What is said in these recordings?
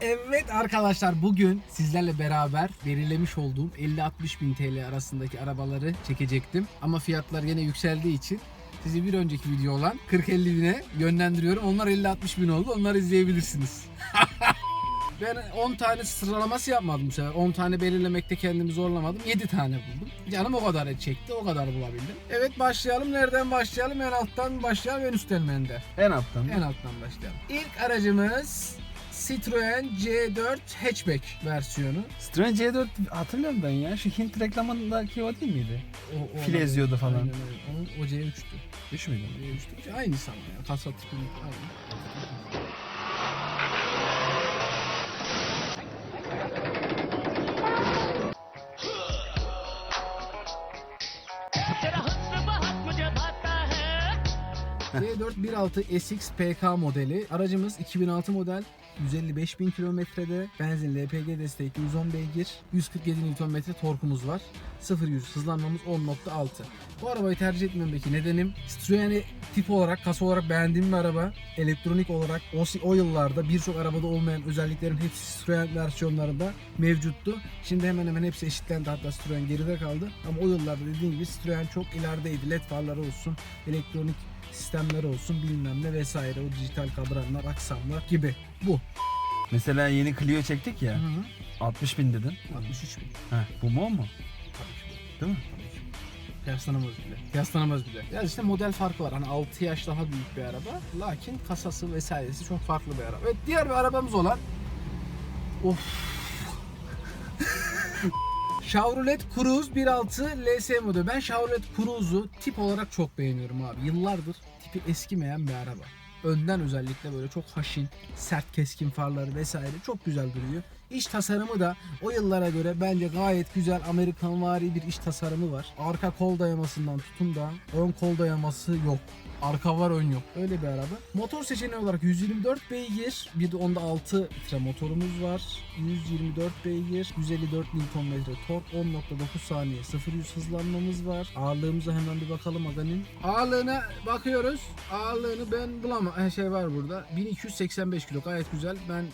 Evet arkadaşlar bugün sizlerle beraber belirlemiş olduğum 50-60 bin TL arasındaki arabaları çekecektim. Ama fiyatlar yine yükseldiği için sizi bir önceki video olan 40-50 bine yönlendiriyorum. Onlar 50-60 bin oldu. Onları izleyebilirsiniz. Ben 10 tane sıralaması yapmadım bu sefer. 10 tane belirlemekte kendimi zorlamadım. 7 tane buldum. Canım o kadar çekti. O kadar bulabildim. Evet başlayalım. Nereden başlayalım? En alttan başlayalım. En üstten mi Ender? En alttan. En alttan başlayalım. İlk aracımız Citroen C4 hatchback versiyonu. Citroen C4 hatırlıyorum ben ya. Şu Hint reklamındaki o değil miydi? O, o File eziyordu falan. Aynen, aynen. O, o C3'tü. 3 müydü? C3'tü. Aynı ama ya. Passat tipi aynı. D4 1.6 SX PK modeli. Aracımız 2006 model 155 bin kilometrede. Benzin LPG destekli 110 beygir 147 Nm torkumuz var. 0-100 hızlanmamız 10.6 bu arabayı tercih etmemdeki nedenim? Citroen'i tip olarak kasa olarak beğendiğim bir araba. Elektronik olarak o, o yıllarda birçok arabada olmayan özelliklerin hepsi Citroen versiyonlarında mevcuttu. Şimdi hemen hemen hepsi eşitlendi hatta Citroen geride kaldı. Ama o yıllarda dediğim gibi Citroen çok ilerideydi. Led farları olsun elektronik sistemleri olsun bilmem ne vesaire o dijital kadranlar aksamlar gibi bu Mesela yeni Clio çektik ya. 60 bin dedin. 63 bin. Heh, bu mu o mu? Tabii ki. Değil mi? Tabii ki. Kıyaslanamaz bile. Kıyaslanamaz bile. Ya işte model farkı var. Hani 6 yaş daha büyük bir araba. Lakin kasası vesairesi çok farklı bir araba. Evet diğer bir arabamız olan Of. Chevrolet Cruze 1.6 LS modeli. Ben Chevrolet Cruze'u tip olarak çok beğeniyorum abi. Yıllardır tipi eskimeyen bir araba. Önden özellikle böyle çok haşin, sert keskin farları vesaire çok güzel duruyor. İç tasarımı da o yıllara göre bence gayet güzel Amerikanvari bir iç tasarımı var. Arka kol dayamasından tutun da ön kol dayaması yok. Arka var ön yok. Öyle bir araba. Motor seçeneği olarak 124 beygir. Bir de onda 6 litre motorumuz var. 124 beygir. 154 Nm tork. 10.9 saniye 0-100 hızlanmamız var. Ağırlığımıza hemen bir bakalım Aga'nın. Ağırlığına bakıyoruz. Ağırlığını ben bulamam. Şey var burada. 1285 kilo gayet güzel. Ben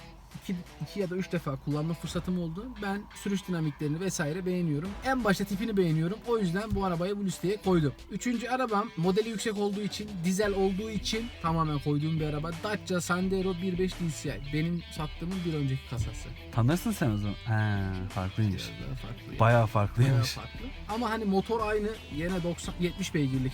iki, iki ya da üç defa kullanma fırsatım oldu. Ben sürüş dinamiklerini vesaire beğeniyorum. En başta tipini beğeniyorum. O yüzden bu arabayı bu listeye koydum. Üçüncü arabam modeli yüksek olduğu için, dizel olduğu için tamamen koyduğum bir araba. Dacia Sandero 1.5 DCI. Benim sattığımın bir önceki kasası. Tanırsın sen o zaman. He, farklıymış. Biraz daha farklı. Bayağı Bayağı farklıymış. farklı. Ama hani motor aynı. Yine 90 70 beygirlik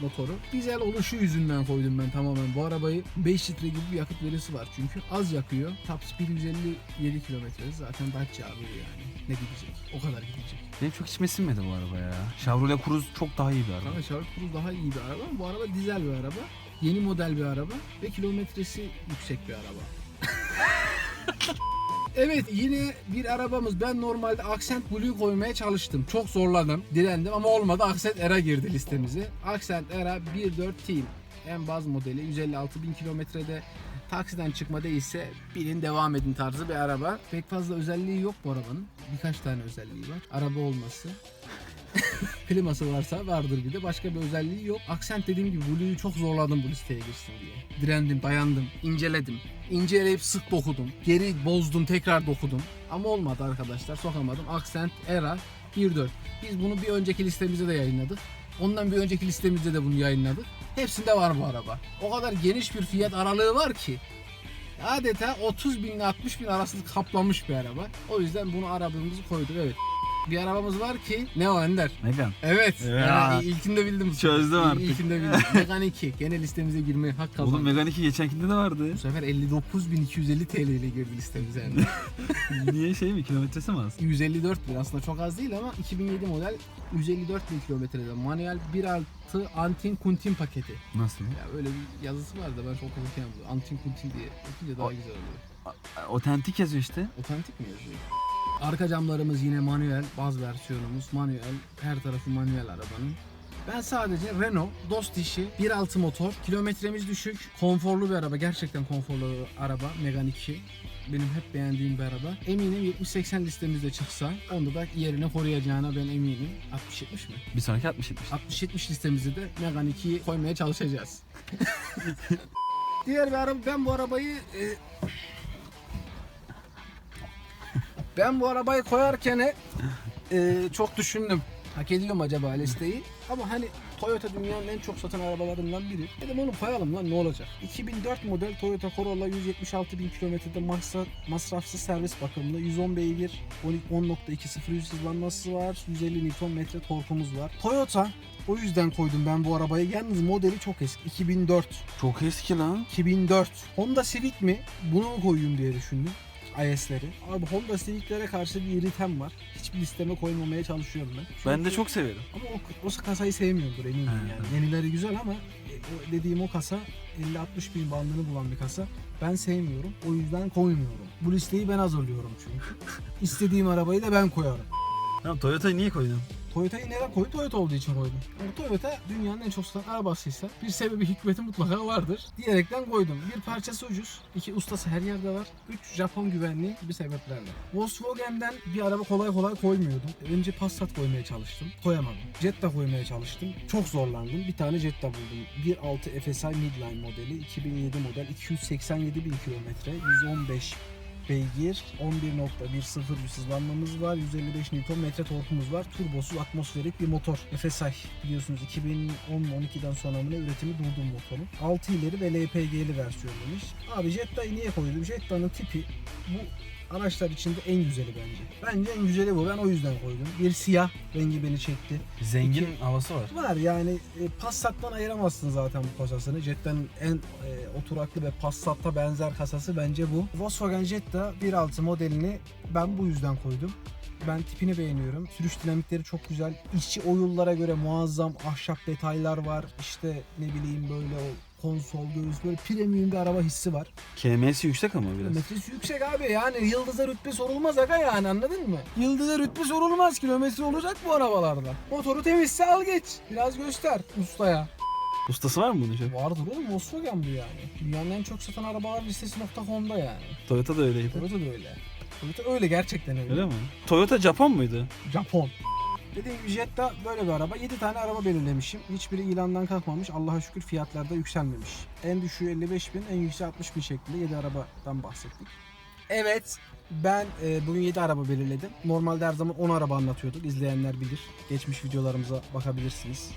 motoru. Dizel oluşu yüzünden koydum ben tamamen bu arabayı. 5 litre gibi bir yakıt verisi var çünkü. Az yakıyor. Top speed 157 kilometre. Zaten Dacia abi yani. Ne gidecek? O kadar gidecek. Benim çok içime sinmedi bu araba ya. Chevrolet Cruze çok daha iyi bir araba. Ama Chevrolet Cruze daha iyi bir araba. Bu araba dizel bir araba. Yeni model bir araba. Ve kilometresi yüksek bir araba. Evet yine bir arabamız. Ben normalde Accent Blue koymaya çalıştım. Çok zorladım, direndim ama olmadı. Accent Era girdi listemize. Accent Era 1.4 Team. En baz modeli 156 bin kilometrede. Taksiden çıkma değilse bilin devam edin tarzı bir araba. Pek fazla özelliği yok bu arabanın. Birkaç tane özelliği var. Araba olması. Kliması varsa vardır bir de. Başka bir özelliği yok. Accent dediğim gibi Blue'yu çok zorladım bu listeye girsin diye. Direndim, dayandım, inceledim. İnceleyip sık dokudum. Geri bozdum, tekrar dokudum. Ama olmadı arkadaşlar. Sokamadım. Accent Era 1.4. Biz bunu bir önceki listemizde de yayınladık. Ondan bir önceki listemizde de bunu yayınladık. Hepsinde var bu araba. O kadar geniş bir fiyat aralığı var ki adeta 30 bin ile 60 bin arasında kaplamış bir araba. O yüzden bunu arabamızı koyduk evet. Bir arabamız var ki ne o Ender? Megan. Evet. Ya. Yani ilkinde bildim. Çözdüm artık. İlkinde bildim. Megan 2. Gene listemize girmeye hak kazandı. Oğlum Megan 2 geçenkinde de vardı. Bu sefer 59.250 TL ile girdi listemize. Yani. Niye şey mi? Kilometresi mi az? 154 bin aslında çok az değil ama 2007 model 154 bin kilometrede manuel 1.6 Antin Kuntin paketi. Nasıl? Ya öyle bir yazısı var da ben çok okuyamadım. Antin Kuntin diye okunca daha O- güzel oluyor. Otentik yazıyor işte. Otantik mi yazıyor? Arka camlarımız yine manuel, baz versiyonumuz manuel. Her tarafı manuel arabanın. Ben sadece Renault Dost dişi 1.6 motor. Kilometremiz düşük. Konforlu bir araba. Gerçekten konforlu bir araba. Megane 2. Benim hep beğendiğim bir araba. Eminim 70-80 listemizde çıksa onda da yerini koruyacağına ben eminim. 60-70 mi? Bir sonraki 60 70. 60-70 listemizde de Megane 2'yi koymaya çalışacağız. Diğer bir araba ben bu arabayı e, Ben bu arabayı koyarken e, çok düşündüm. Hak ediyor mu acaba listeyi? Ama hani Toyota dünyanın en çok satan arabalarından biri. Dedim onu koyalım lan ne olacak? 2004 model Toyota Corolla 176 bin kilometrede masraf, masrafsız servis bakımlı. 110 beygir, 10.2 100 hızlanması var. 150 Nm torkumuz var. Toyota o yüzden koydum ben bu arabayı. Yalnız modeli çok eski. 2004. Çok eski lan. 2004. Honda Civic mi? Bunu mu koyayım diye düşündüm. IS'leri. Abi Honda Civic'lere karşı bir iritem var. Hiçbir listeme koymamaya çalışıyorum ben. Ben de Çünkü- çok severim. Ama o, o kasayı sevmiyordur eminim He. yani. Yenileri güzel ama e, o dediğim o kasa 50-60 bin bandını bulan bir kasa. Ben sevmiyorum. O yüzden koymuyorum. Bu listeyi ben hazırlıyorum çünkü. İstediğim arabayı da ben koyarım. Tamam Toyota'yı niye koydun? Toyota'yı neden koydum? Toyota olduğu için koydum. Yani Toyota dünyanın en çok satan arabasıysa bir sebebi hikmeti mutlaka vardır. Diyerekten koydum. Bir parçası ucuz. iki ustası her yerde var. Üç Japon güvenliği gibi sebeplerle. Volkswagen'den bir araba kolay kolay koymuyordum. Önce Passat koymaya çalıştım. Koyamadım. Jetta koymaya çalıştım. Çok zorlandım. Bir tane Jetta buldum. 1.6 FSI Midline modeli. 2007 model. 287 bin kilometre. 115 beygir, 11.10 hızlanmamız var, 155 Nm torkumuz var, turbosuz atmosferik bir motor. FSI biliyorsunuz 2010-12'den sonra mı üretimi durdu bu motorun. 6 ileri ve LPG'li versiyonuymuş. Abi Jetta'yı niye koydum? Jetta'nın tipi bu araçlar içinde en güzeli bence. Bence en güzeli bu. Ben o yüzden koydum. Bir siyah rengi beni çekti. Zengin İki- havası var. Var yani e, Passat'tan ayıramazsın zaten bu kasasını. Jetta'nın en e, oturaklı ve Passat'a benzer kasası bence bu. Volkswagen Jetta 1.6 modelini ben bu yüzden koydum. Ben tipini beğeniyorum. Sürüş dinamikleri çok güzel. İçi oyullara göre muazzam ahşap detaylar var. İşte ne bileyim böyle o konsol, göğüs böyle premium bir araba hissi var. KM'si yüksek ama biraz. Kilometresi yüksek abi yani yıldıza rütbe sorulmaz aga yani anladın mı? Yıldıza rütbe sorulmaz kilometre olacak bu arabalarda. Motoru temizse al geç. Biraz göster ustaya. Ustası var mı bunun? Şey? Vardır oğlum Volkswagen bu yani. Dünyanın en çok satan arabalar listesi.com'da yani. Toyota da öyleydi. Toyota da öyle. Toyota öyle gerçekten öyle. Öyle mi? Toyota Japon muydu? Japon. Dediğim gibi Jetta böyle bir araba. 7 tane araba belirlemişim. Hiçbiri ilandan kalkmamış. Allah'a şükür fiyatlarda yükselmemiş. En düşüğü 55 bin, en yükseği 60 bin şeklinde 7 arabadan bahsettik. Evet, ben e, bugün 7 araba belirledim. Normalde her zaman 10 araba anlatıyorduk. İzleyenler bilir. Geçmiş videolarımıza bakabilirsiniz.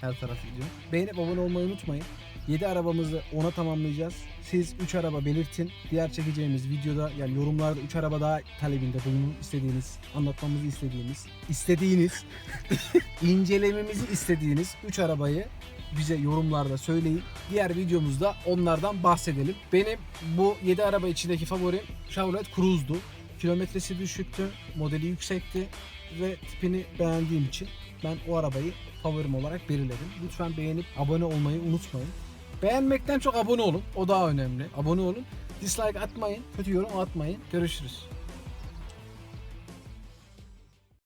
Her taraf video. Beğenip abone olmayı unutmayın. 7 arabamızı 10'a tamamlayacağız. Siz 3 araba belirtin. Diğer çekeceğimiz videoda yani yorumlarda 3 araba daha talebinde bulunun. istediğiniz, anlatmamızı istediğiniz, istediğiniz, incelememizi istediğiniz 3 arabayı bize yorumlarda söyleyin. Diğer videomuzda onlardan bahsedelim. Benim bu 7 araba içindeki favorim Chevrolet Cruze'du. Kilometresi düşüktü, modeli yüksekti ve tipini beğendiğim için ben o arabayı favorim olarak belirledim. Lütfen beğenip abone olmayı unutmayın. Beğenmekten çok abone olun. O daha önemli. Abone olun. Dislike atmayın. Kötü yorum atmayın. Görüşürüz.